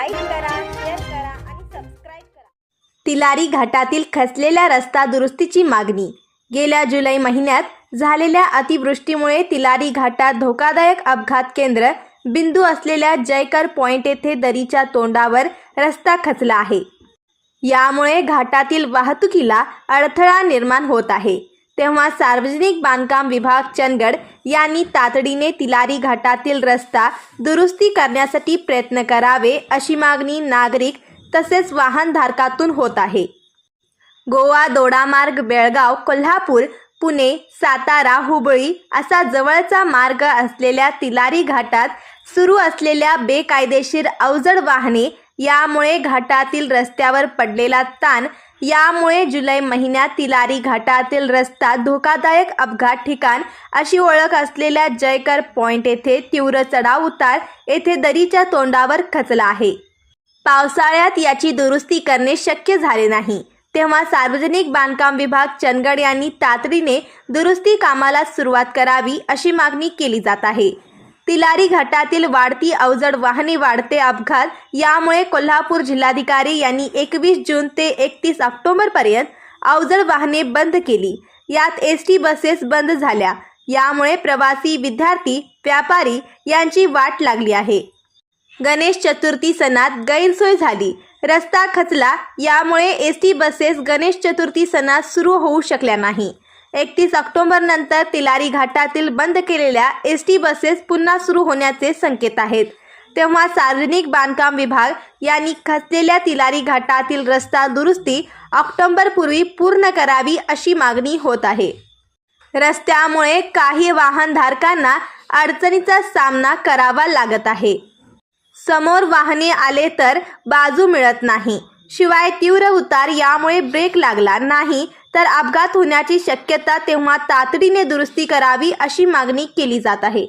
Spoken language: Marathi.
लाईक करा शेअर करा आणि सबस्क्राईब करा. तिलारी घाटातील खसलेल्या रस्ता दुरुस्तीची मागणी. गेल्या जुलै महिन्यात झालेल्या अतिवृष्टीमुळे तिलारी घाटात धोकादायक अपघात केंद्र बिंदू असलेल्या जयकर पॉइंट येथे दरीच्या तोंडावर रस्ता खचला आहे. यामुळे घाटातील वाहतुकीला अडथळा निर्माण होत आहे. तेव्हा सार्वजनिक बांधकाम विभाग चंदगड यांनी तातडीने तिलारी घाटातील रस्ता दुरुस्ती करण्यासाठी प्रयत्न करावे अशी मागणी नागरिक तसेच वाहनधारकातून होत आहे. गोवा दोडामार्ग बेळगाव कोल्हापूर पुणे सातारा हुबळी असा जवळचा मार्ग असलेल्या तिलारी घाटात सुरू असलेल्या बेकायदेशीर अवजड वाहने यामुळे घाटातील रस्त्यावर पडलेला ताण यामुळे जुलै महिन्यात तिलारी घाटातील रस्ता धोकादायक अपघात ठिकाण अशी ओळख असलेल्या जयकर पॉइंट येथे तीव्र चढाव उतार येथे दरीच्या तोंडावर खचला आहे. पावसाळ्यात याची दुरुस्ती करणे शक्य झाले नाही. तेव्हा सार्वजनिक बांधकाम विभाग चंदगड यांनी तातडीने दुरुस्ती कामाला सुरुवात करावी अशी मागणी केली जात आहे. तिलारी घाटातील वाढती अवजड वाहने वाढते अपघात. यामुळे कोल्हापूर जिल्हाधिकारी यांनी एकवीस जून ते एकतीस ऑक्टोबरपर्यंत अवजड वाहने बंद केली. यात एस टी बसेस बंद झाल्या. यामुळे प्रवासी विद्यार्थी व्यापारी यांची वाट लागली आहे. गणेश चतुर्थी सणात गैरसोय झाली. रस्ता खचला. यामुळे S T buses Ganesh Chaturthi सणात सुरू होऊ शकल्या नाही. एकतीस ऑक्टोबर नंतर तिलारी घाटातील बंद केलेल्या एस टी बसेस पुन्हा सुरू होण्याचे संकेत आहेत. तेव्हा सार्वजनिक बांधकाम विभाग यांनी खचलेल्या तिलारी घाटातील रस्ता दुरुस्ती ऑक्टोबरपूर्वी पूर्ण करावी अशी मागणी होत आहे. रस्त्यामुळे काही वाहनधारकांना अडचणीचा सामना करावा लागत आहे. समोर वाहने आले तर बाजू मिळत नाही. शिवाय तीव्र उतार यामुळे ब्रेक लागला नाही. तर अपघात होण्याची शक्यता तेव्हा तातडीने दुरुस्ती करावी अशी मागणी केली जात आहे.